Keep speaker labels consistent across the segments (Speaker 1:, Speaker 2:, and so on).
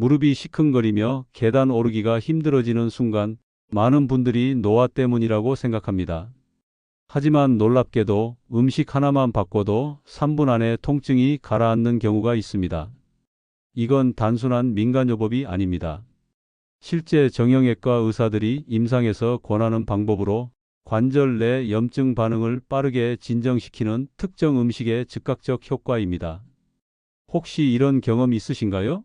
Speaker 1: 무릎이 시큰거리며 계단 오르기가 힘들어지는 순간 많은 분들이 노화 때문이라고 생각합니다. 하지만 놀랍게도 음식 하나만 바꿔도 3분 안에 통증이 가라앉는 경우가 있습니다. 이건 단순한 민간요법이 아닙니다. 실제 정형외과 의사들이 임상에서 권하는 방법으로 관절 내 염증 반응을 빠르게 진정시키는 특정 음식의 즉각적 효과입니다. 혹시 이런 경험 있으신가요?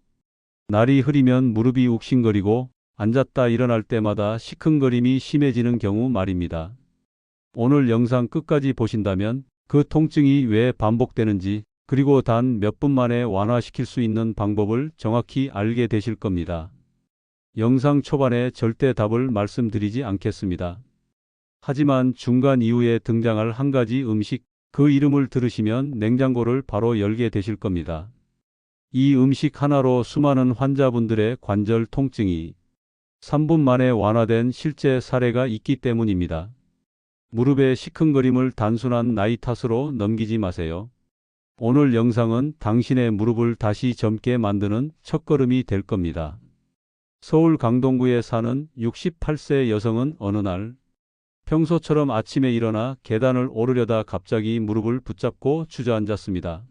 Speaker 1: 날이 흐리면 무릎이 욱신거리고 앉았다 일어날 때마다 시큰거림이 심해지는 경우 말입니다. 오늘 영상 끝까지 보신다면 그 통증이 왜 반복되는지 그리고 단 몇 분 만에 완화시킬 수 있는 방법을 정확히 알게 되실 겁니다. 영상 초반에 절대 답을 말씀드리지 않겠습니다. 하지만 중간 이후에 등장할 한 가지 음식, 그 이름을 들으시면 냉장고를 바로 열게 되실 겁니다. 이 음식 하나로 수많은 환자분들의 관절 통증이 3분 만에 완화된 실제 사례가 있기 때문입니다. 무릎의 시큰거림을 단순한 나이 탓으로 넘기지 마세요. 오늘 영상은 당신의 무릎을 다시 젊게 만드는 첫걸음이 될 겁니다. 서울 강동구에 사는 68세 여성은 어느 날 평소처럼 아침에 일어나 계단을 오르려다 갑자기 무릎을 붙잡고 주저앉았습니다.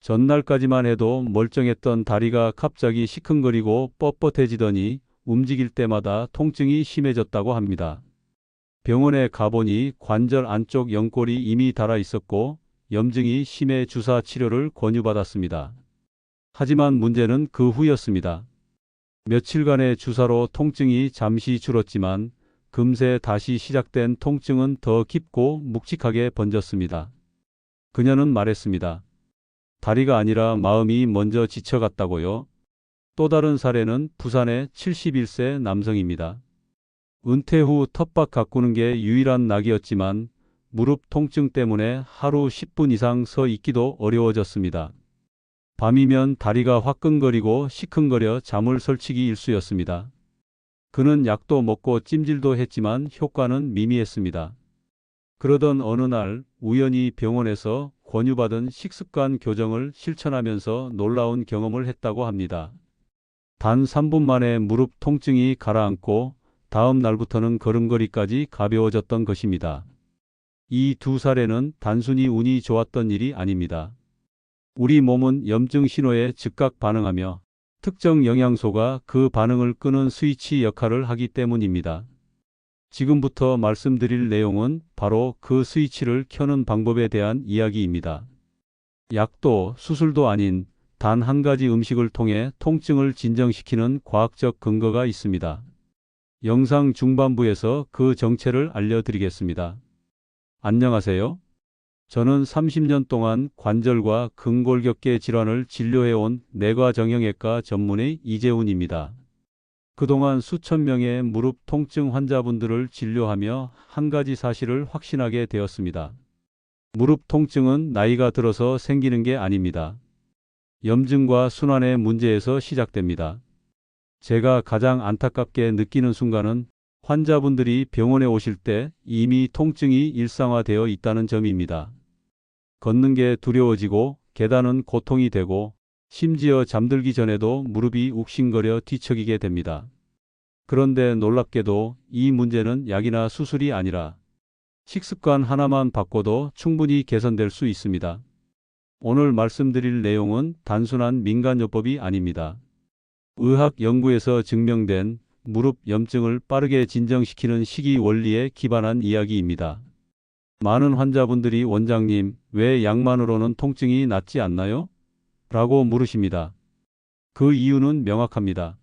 Speaker 1: 전날까지만 해도 멀쩡했던 다리가 갑자기 시큰거리고 뻣뻣해지더니 움직일 때마다 통증이 심해졌다고 합니다. 병원에 가보니 관절 안쪽 연골이 이미 닳아 있었고 염증이 심해 주사 치료를 권유받았습니다. 하지만 문제는 그 후였습니다. 며칠간의 주사로 통증이 잠시 줄었지만 금세 다시 시작된 통증은 더 깊고 묵직하게 번졌습니다. 그녀는 말했습니다. 다리가 아니라 마음이 먼저 지쳐갔다고요. 또 다른 사례는 부산의 71세 남성입니다. 은퇴 후 텃밭 가꾸는 게 유일한 낙이었지만 무릎 통증 때문에 하루 10분 이상 서 있기도 어려워졌습니다. 밤이면 다리가 화끈거리고 시큰거려 잠을 설치기 일쑤였습니다. 그는 약도 먹고 찜질도 했지만 효과는 미미했습니다. 그러던 어느 날 우연히 병원에서 권유받은 식습관 교정을 실천하면서 놀라운 경험을 했다고 합니다. 단 3분 만에 무릎 통증이 가라앉고 다음 날부터는 걸음걸이까지 가벼워졌던 것입니다. 이 두 사례는 단순히 운이 좋았던 일이 아닙니다. 우리 몸은 염증 신호에 즉각 반응하며 특정 영양소가 그 반응을 끄는 스위치 역할을 하기 때문입니다. 지금부터 말씀드릴 내용은 바로 그 스위치를 켜는 방법에 대한 이야기입니다. 약도 수술도 아닌 단 한 가지 음식을 통해 통증을 진정시키는 과학적 근거가 있습니다. 영상 중반부에서 그 정체를 알려드리겠습니다. 안녕하세요. 저는 30년 동안 관절과 근골격계 질환을 진료해온 내과정형외과 전문의 이재훈입니다. 그동안 수천 명의 무릎 통증 환자분들을 진료하며 한 가지 사실을 확신하게 되었습니다. 무릎 통증은 나이가 들어서 생기는 게 아닙니다. 염증과 순환의 문제에서 시작됩니다. 제가 가장 안타깝게 느끼는 순간은 환자분들이 병원에 오실 때 이미 통증이 일상화되어 있다는 점입니다. 걷는 게 두려워지고 계단은 고통이 되고 심지어 잠들기 전에도 무릎이 욱신거려 뒤척이게 됩니다. 그런데 놀랍게도 이 문제는 약이나 수술이 아니라 식습관 하나만 바꿔도 충분히 개선될 수 있습니다. 오늘 말씀드릴 내용은 단순한 민간요법이 아닙니다. 의학 연구에서 증명된 무릎 염증을 빠르게 진정시키는 식이 원리에 기반한 이야기입니다. 많은 환자분들이 원장님, 왜 약만으로는 통증이 낫지 않나요? 라고 물으십니다. 그 이유는 명확합니다.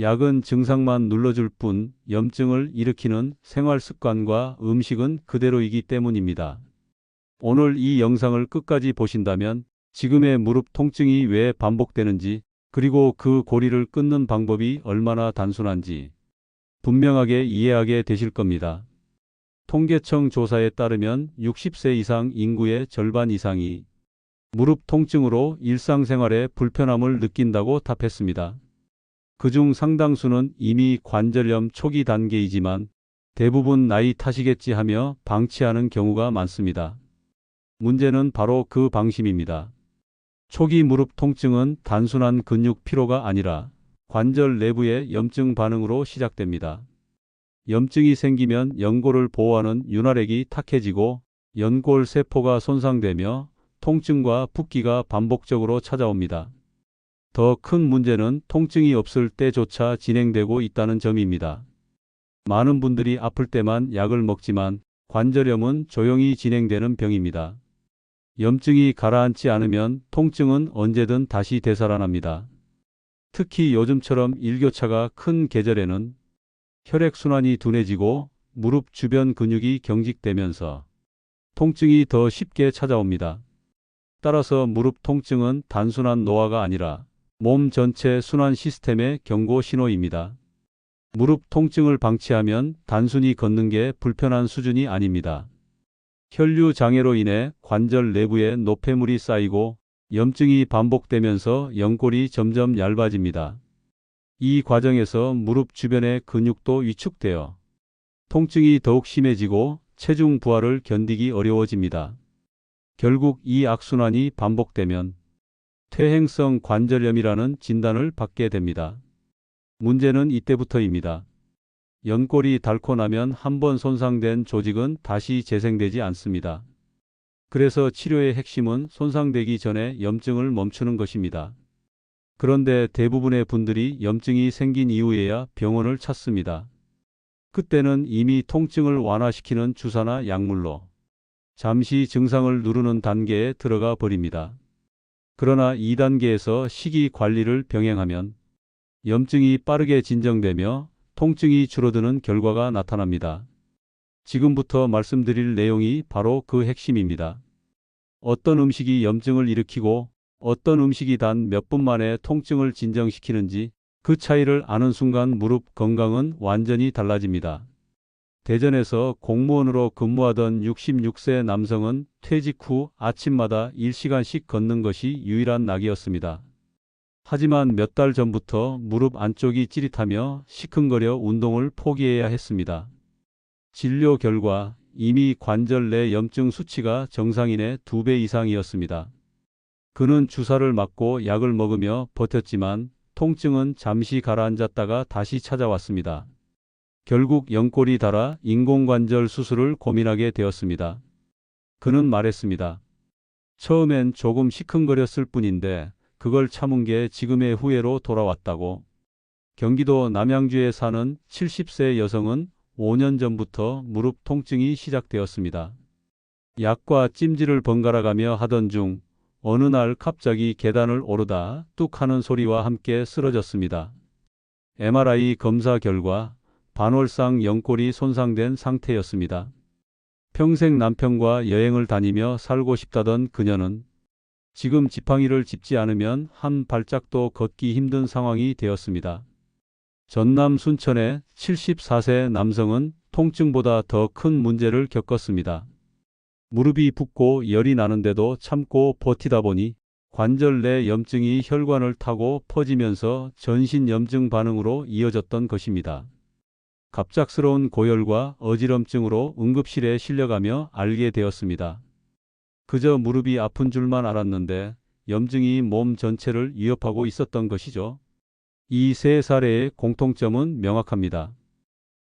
Speaker 1: 약은 증상만 눌러줄 뿐 염증을 일으키는 생활 습관과 음식은 그대로이기 때문입니다. 오늘 이 영상을 끝까지 보신다면 지금의 무릎 통증이 왜 반복되는지 그리고 그 고리를 끊는 방법이 얼마나 단순한지 분명하게 이해하게 되실 겁니다. 통계청 조사에 따르면 60세 이상 인구의 절반 이상이 무릎 통증으로 일상생활에 불편함을 느낀다고 답했습니다. 그중 상당수는 이미 관절염 초기 단계이지만 대부분 나이 탓이겠지 하며 방치하는 경우가 많습니다. 문제는 바로 그 방심입니다. 초기 무릎 통증은 단순한 근육 피로가 아니라 관절 내부의 염증 반응으로 시작됩니다. 염증이 생기면 연골을 보호하는 윤활액이 탁해지고 연골 세포가 손상되며 통증과 붓기가 반복적으로 찾아옵니다. 더 큰 문제는 통증이 없을 때조차 진행되고 있다는 점입니다. 많은 분들이 아플 때만 약을 먹지만 관절염은 조용히 진행되는 병입니다. 염증이 가라앉지 않으면 통증은 언제든 다시 되살아납니다. 특히 요즘처럼 일교차가 큰 계절에는 혈액순환이 둔해지고 무릎 주변 근육이 경직되면서 통증이 더 쉽게 찾아옵니다. 따라서 무릎 통증은 단순한 노화가 아니라 몸 전체 순환 시스템의 경고 신호입니다. 무릎 통증을 방치하면 단순히 걷는 게 불편한 수준이 아닙니다. 혈류 장애로 인해 관절 내부에 노폐물이 쌓이고 염증이 반복되면서 연골이 점점 얇아집니다. 이 과정에서 무릎 주변의 근육도 위축되어 통증이 더욱 심해지고 체중 부하를 견디기 어려워집니다. 결국 이 악순환이 반복되면 퇴행성 관절염이라는 진단을 받게 됩니다. 문제는 이때부터입니다. 연골이 닳고 나면 한 번 손상된 조직은 다시 재생되지 않습니다. 그래서 치료의 핵심은 손상되기 전에 염증을 멈추는 것입니다. 그런데 대부분의 분들이 염증이 생긴 이후에야 병원을 찾습니다. 그때는 이미 통증을 완화시키는 주사나 약물로 잠시 증상을 누르는 단계에 들어가 버립니다. 그러나 2단계에서 식이 관리를 병행하면 염증이 빠르게 진정되며 통증이 줄어드는 결과가 나타납니다. 지금부터 말씀드릴 내용이 바로 그 핵심입니다. 어떤 음식이 염증을 일으키고 어떤 음식이 단 몇 분 만에 통증을 진정시키는지 그 차이를 아는 순간 무릎 건강은 완전히 달라집니다. 대전에서 공무원으로 근무하던 66세 남성은 퇴직 후 아침마다 1시간씩 걷는 것이 유일한 낙이었습니다. 하지만 몇 달 전부터 무릎 안쪽이 찌릿하며 시큰거려 운동을 포기해야 했습니다. 진료 결과 이미 관절 내 염증 수치가 정상인의 2배 이상이었습니다. 그는 주사를 맞고 약을 먹으며 버텼지만 통증은 잠시 가라앉았다가 다시 찾아왔습니다. 결국 연골이 닳아 인공관절 수술을 고민하게 되었습니다. 그는 말했습니다. 처음엔 조금 시큰거렸을 뿐인데 그걸 참은 게 지금의 후회로 돌아왔다고. 경기도 남양주에 사는 70세 여성은 5년 전부터 무릎 통증이 시작되었습니다. 약과 찜질을 번갈아 가며 하던 중 어느 날 갑자기 계단을 오르다 뚝 하는 소리와 함께 쓰러졌습니다. MRI 검사 결과 반월상 연골이 손상된 상태였습니다. 평생 남편과 여행을 다니며 살고 싶다던 그녀는 지금 지팡이를 짚지 않으면 한 발짝도 걷기 힘든 상황이 되었습니다. 전남 순천의 74세 남성은 통증보다 더 큰 문제를 겪었습니다. 무릎이 붓고 열이 나는데도 참고 버티다 보니 관절 내 염증이 혈관을 타고 퍼지면서 전신 염증 반응으로 이어졌던 것입니다. 갑작스러운 고열과 어지럼증으로 응급실에 실려가며 알게 되었습니다. 그저 무릎이 아픈 줄만 알았는데 염증이 몸 전체를 위협하고 있었던 것이죠. 이 세 사례의 공통점은 명확합니다.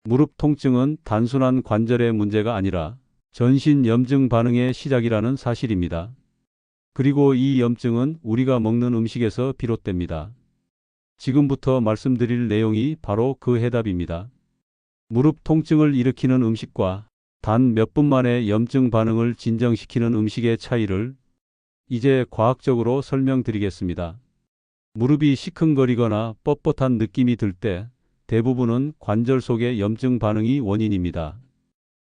Speaker 1: 무릎 통증은 단순한 관절의 문제가 아니라 전신 염증 반응의 시작이라는 사실입니다. 그리고 이 염증은 우리가 먹는 음식에서 비롯됩니다. 지금부터 말씀드릴 내용이 바로 그 해답입니다. 무릎 통증을 일으키는 음식과 단 몇 분 만에 염증 반응을 진정시키는 음식의 차이를 이제 과학적으로 설명드리겠습니다. 무릎이 시큰거리거나 뻣뻣한 느낌이 들 때 대부분은 관절 속의 염증 반응이 원인입니다.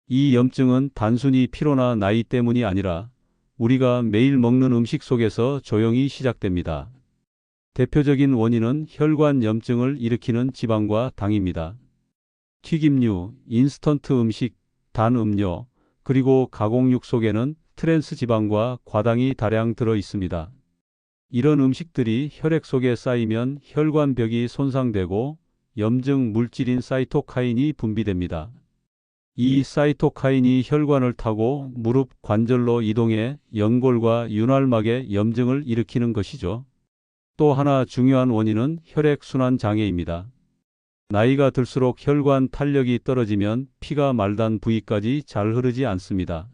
Speaker 1: 이 염증은 단순히 피로나 나이 때문이 아니라 우리가 매일 먹는 음식 속에서 조용히 시작됩니다. 대표적인 원인은 혈관 염증을 일으키는 지방과 당입니다. 튀김류, 인스턴트 음식, 단 음료, 그리고 가공육 속에는 트랜스 지방과 과당이 다량 들어 있습니다. 이런 음식들이 혈액 속에 쌓이면 혈관벽이 손상되고 염증 물질인 사이토카인이 분비됩니다. 이 사이토카인이 혈관을 타고 무릎 관절로 이동해 연골과 윤활막에 염증을 일으키는 것이죠. 또 하나 중요한 원인은 혈액순환 장애입니다. 나이가 들수록 혈관 탄력이 떨어지면 피가 말단 부위까지 잘 흐르지 않습니다.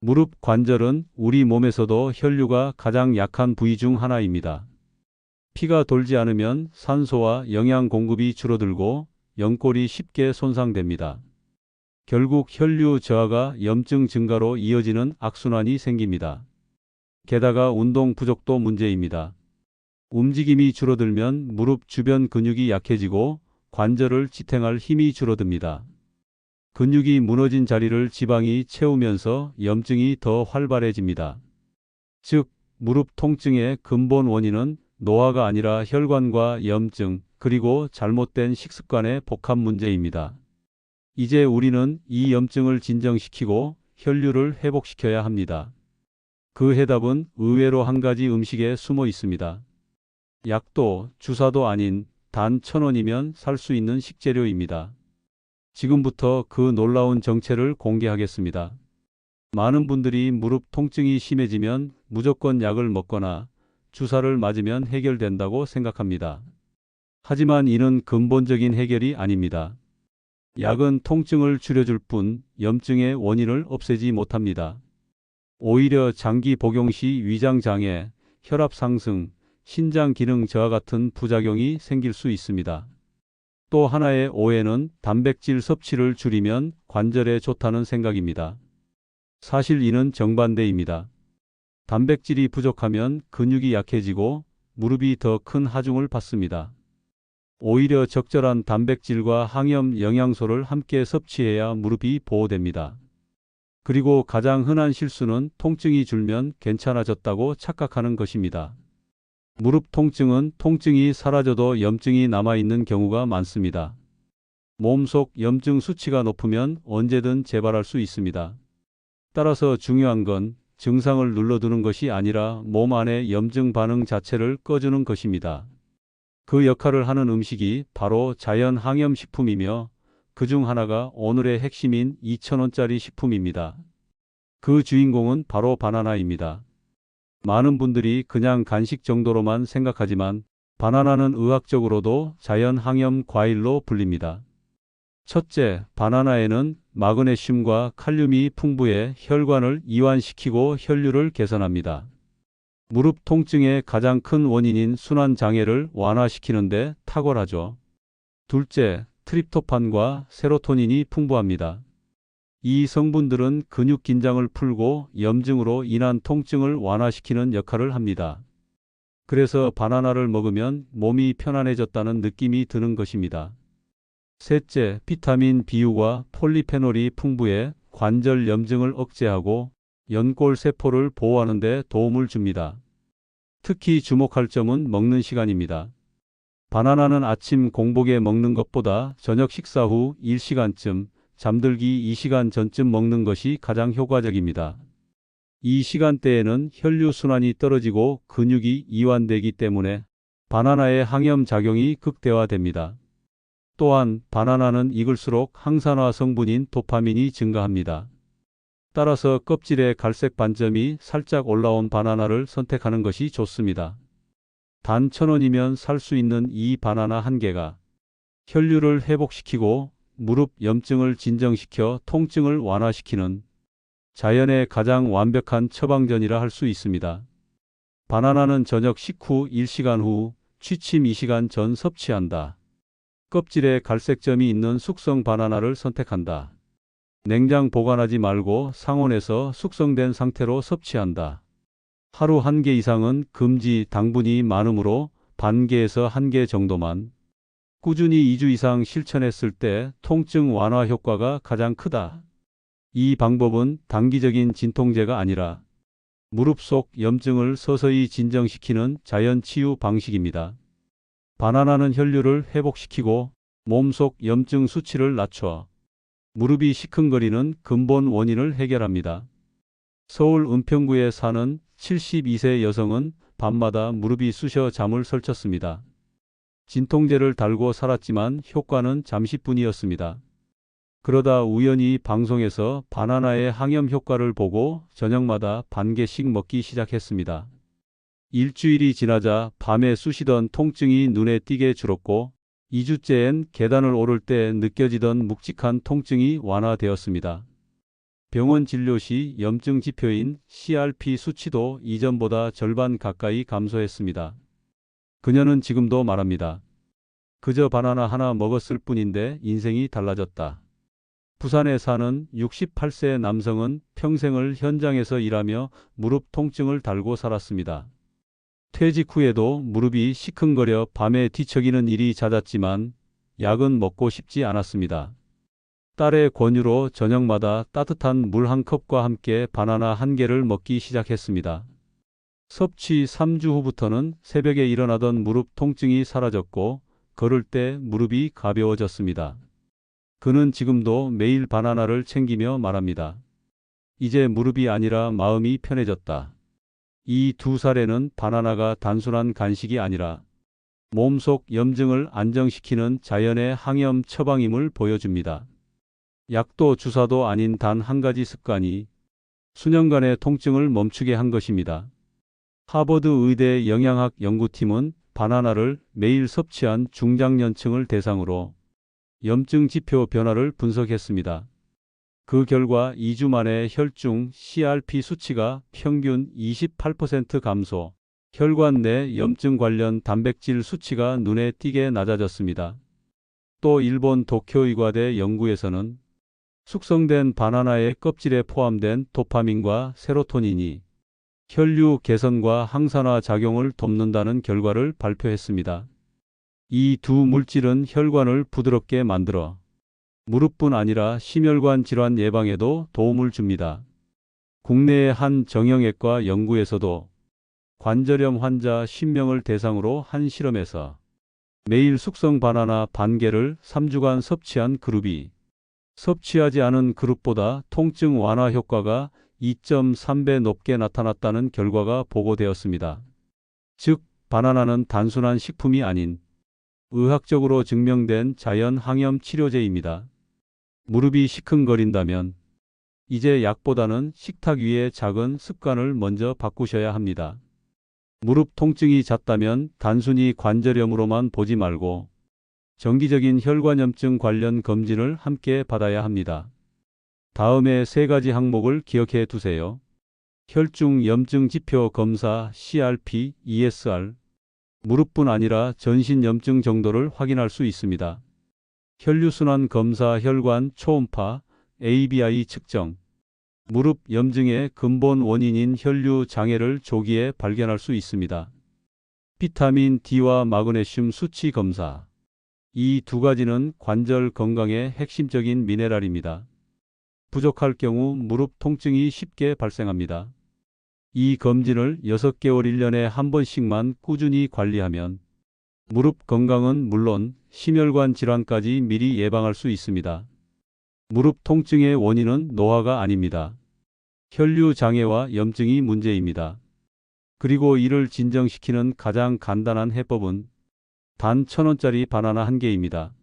Speaker 1: 무릎 관절은 우리 몸에서도 혈류가 가장 약한 부위 중 하나입니다. 피가 돌지 않으면 산소와 영양 공급이 줄어들고 연골이 쉽게 손상됩니다. 결국 혈류 저하가 염증 증가로 이어지는 악순환이 생깁니다. 게다가 운동 부족도 문제입니다. 움직임이 줄어들면 무릎 주변 근육이 약해지고 관절을 지탱할 힘이 줄어듭니다. 근육이 무너진 자리를 지방이 채우면서 염증이 더 활발해집니다. 즉, 무릎 통증의 근본 원인은 노화가 아니라 혈관과 염증, 그리고 잘못된 식습관의 복합 문제입니다. 이제 우리는 이 염증을 진정시키고 혈류를 회복시켜야 합니다. 그 해답은 의외로 한 가지 음식에 숨어 있습니다. 약도 주사도 아닌 단 천 원이면 살 수 있는 식재료입니다. 지금부터 그 놀라운 정체를 공개하겠습니다. 많은 분들이 무릎 통증이 심해지면 무조건 약을 먹거나 주사를 맞으면 해결된다고 생각합니다. 하지만 이는 근본적인 해결이 아닙니다. 약은 통증을 줄여줄 뿐 염증의 원인을 없애지 못합니다. 오히려 장기 복용 시 위장 장애, 혈압 상승, 신장 기능 저하 같은 부작용이 생길 수 있습니다. 또 하나의 오해는 단백질 섭취를 줄이면 관절에 좋다는 생각입니다. 사실 이는 정반대입니다. 단백질이 부족하면 근육이 약해지고 무릎이 더 큰 하중을 받습니다. 오히려 적절한 단백질과 항염 영양소를 함께 섭취해야 무릎이 보호됩니다. 그리고 가장 흔한 실수는 통증이 줄면 괜찮아졌다고 착각하는 것입니다. 무릎 통증은 통증이 사라져도 염증이 남아있는 경우가 많습니다. 몸속 염증 수치가 높으면 언제든 재발할 수 있습니다. 따라서 중요한 건 증상을 눌러두는 것이 아니라 몸 안의 염증 반응 자체를 꺼주는 것입니다. 그 역할을 하는 음식이 바로 자연 항염 식품이며 그 중 하나가 오늘의 핵심인 2,000원짜리 식품입니다. 그 주인공은 바로 바나나입니다. 많은 분들이 그냥 간식 정도로만 생각하지만 바나나는 의학적으로도 자연 항염 과일로 불립니다. 첫째, 바나나에는 마그네슘과 칼륨이 풍부해 혈관을 이완시키고 혈류를 개선합니다. 무릎 통증의 가장 큰 원인인 순환 장애를 완화시키는데 탁월하죠. 둘째, 트립토판과 세로토닌이 풍부합니다. 이 성분들은 근육 긴장을 풀고 염증으로 인한 통증을 완화시키는 역할을 합니다. 그래서 바나나를 먹으면 몸이 편안해졌다는 느낌이 드는 것입니다. 셋째, 비타민 B유와 폴리페놀이 풍부해 관절 염증을 억제하고 연골 세포를 보호하는 데 도움을 줍니다. 특히 주목할 점은 먹는 시간입니다. 바나나는 아침 공복에 먹는 것보다 저녁 식사 후 1시간쯤, 잠들기 2시간 전쯤 먹는 것이 가장 효과적입니다. 이 시간대에는 혈류 순환이 떨어지고 근육이 이완되기 때문에 바나나의 항염 작용이 극대화됩니다. 또한 바나나는 익을수록 항산화 성분인 도파민이 증가합니다. 따라서 껍질에 갈색 반점이 살짝 올라온 바나나를 선택하는 것이 좋습니다. 단 천원이면 살 수 있는 이 바나나 한 개가 혈류를 회복시키고 무릎 염증을 진정시켜 통증을 완화시키는 자연의 가장 완벽한 처방전이라 할 수 있습니다. 바나나는 저녁 식후 1시간 후, 취침 2시간 전 섭취한다. 껍질에 갈색점이 있는 숙성 바나나를 선택한다. 냉장 보관하지 말고 상온에서 숙성된 상태로 섭취한다. 하루 한 개 이상은 금지 당분이 많으므로 반 개에서 한 개 정도만 꾸준히 2주 이상 실천했을 때 통증 완화 효과가 가장 크다. 이 방법은 단기적인 진통제가 아니라 무릎 속 염증을 서서히 진정시키는 자연 치유 방식입니다. 바나나는 혈류를 회복시키고 몸속 염증 수치를 낮춰 무릎이 시큰거리는 근본 원인을 해결합니다. 서울 은평구에 사는 72세 여성은 밤마다 무릎이 쑤셔 잠을 설쳤습니다. 진통제를 달고 살았지만 효과는 잠시뿐이었습니다. 그러다 우연히 방송에서 바나나의 항염 효과를 보고 저녁마다 반 개씩 먹기 시작했습니다. 일주일이 지나자 밤에 쑤시던 통증이 눈에 띄게 줄었고 2주째엔 계단을 오를 때 느껴지던 묵직한 통증이 완화되었습니다. 병원 진료 시 염증 지표인 CRP 수치도 이전보다 절반 가까이 감소했습니다. 그녀는 지금도 말합니다. 그저 바나나 하나 먹었을 뿐인데 인생이 달라졌다. 부산에 사는 68세 남성은 평생을 현장에서 일하며 무릎 통증을 달고 살았습니다. 퇴직 후에도 무릎이 시큰거려 밤에 뒤척이는 일이 잦았지만 약은 먹고 싶지 않았습니다. 딸의 권유로 저녁마다 따뜻한 물 한 컵과 함께 바나나 한 개를 먹기 시작했습니다. 섭취 3주 후부터는 새벽에 일어나던 무릎 통증이 사라졌고 걸을 때 무릎이 가벼워졌습니다. 그는 지금도 매일 바나나를 챙기며 말합니다. 이제 무릎이 아니라 마음이 편해졌다. 이 두 사례는 바나나가 단순한 간식이 아니라 몸속 염증을 안정시키는 자연의 항염 처방임을 보여줍니다. 약도 주사도 아닌 단 한 가지 습관이 수년간의 통증을 멈추게 한 것입니다. 하버드 의대 영양학 연구팀은 바나나를 매일 섭취한 중장년층을 대상으로 염증 지표 변화를 분석했습니다. 그 결과 2주 만에 혈중 CRP 수치가 평균 28% 감소, 혈관 내 염증 관련 단백질 수치가 눈에 띄게 낮아졌습니다. 또 일본 도쿄의과대 연구에서는 숙성된 바나나의 껍질에 포함된 도파민과 세로토닌이 혈류 개선과 항산화 작용을 돕는다는 결과를 발표했습니다. 이 두 물질은 혈관을 부드럽게 만들어 무릎뿐 아니라 심혈관 질환 예방에도 도움을 줍니다. 국내의 한 정형외과 연구에서도 관절염 환자 10명을 대상으로 한 실험에서 매일 숙성 바나나 반 개를 3주간 섭취한 그룹이 섭취하지 않은 그룹보다 통증 완화 효과가 2.3배 높게 나타났다는 결과가 보고되었습니다. 즉, 바나나는 단순한 식품이 아닌 의학적으로 증명된 자연 항염 치료제입니다. 무릎이 시큰거린다면 이제 약보다는 식탁 위의 작은 습관을 먼저 바꾸셔야 합니다. 무릎 통증이 잦다면 단순히 관절염으로만 보지 말고 정기적인 혈관염증 관련 검진을 함께 받아야 합니다. 다음에 세 가지 항목을 기억해 두세요. 혈중 염증 지표 검사 CRP, ESR, 무릎뿐 아니라 전신 염증 정도를 확인할 수 있습니다. 혈류순환 검사 혈관 초음파, ABI 측정, 무릎 염증의 근본 원인인 혈류 장애를 조기에 발견할 수 있습니다. 비타민 D와 마그네슘 수치 검사. 이 두 가지는 관절 건강의 핵심적인 미네랄입니다. 부족할 경우 무릎 통증이 쉽게 발생합니다. 이 검진을 6개월 1년에 한 번씩만 꾸준히 관리하면 무릎 건강은 물론 심혈관 질환까지 미리 예방할 수 있습니다. 무릎 통증의 원인은 노화가 아닙니다. 혈류 장애와 염증이 문제입니다. 그리고 이를 진정시키는 가장 간단한 해법은 단 천원짜리 바나나 한 개입니다.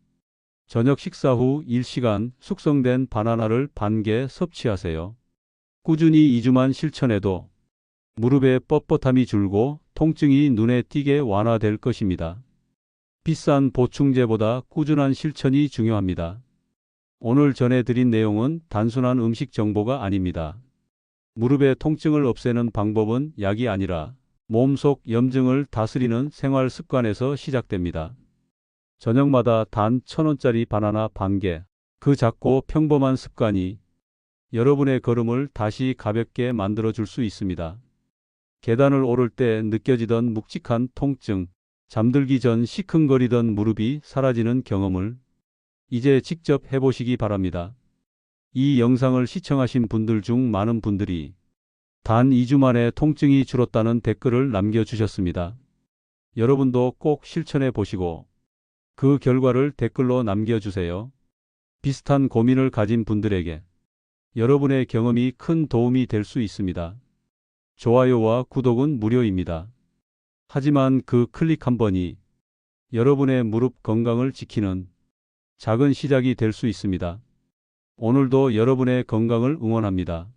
Speaker 1: 저녁 식사 후 1시간 숙성된 바나나를 반 개 섭취하세요. 꾸준히 2주만 실천해도 무릎의 뻣뻣함이 줄고 통증이 눈에 띄게 완화될 것입니다. 비싼 보충제보다 꾸준한 실천이 중요합니다. 오늘 전해드린 내용은 단순한 음식 정보가 아닙니다. 무릎의 통증을 없애는 방법은 약이 아니라 몸속 염증을 다스리는 생활 습관에서 시작됩니다. 저녁마다 단 천원짜리 바나나 반 개. 그 작고 평범한 습관이 여러분의 걸음을 다시 가볍게 만들어 줄 수 있습니다. 계단을 오를 때 느껴지던 묵직한 통증, 잠들기 전 시큰거리던 무릎이 사라지는 경험을 이제 직접 해보시기 바랍니다. 이 영상을 시청하신 분들 중 많은 분들이 단 2주 만에 통증이 줄었다는 댓글을 남겨주셨습니다. 여러분도 꼭 실천해 보시고 그 결과를 댓글로 남겨주세요. 비슷한 고민을 가진 분들에게 여러분의 경험이 큰 도움이 될 수 있습니다. 좋아요와 구독은 무료입니다. 하지만 그 클릭 한 번이 여러분의 무릎 건강을 지키는 작은 시작이 될 수 있습니다. 오늘도 여러분의 건강을 응원합니다.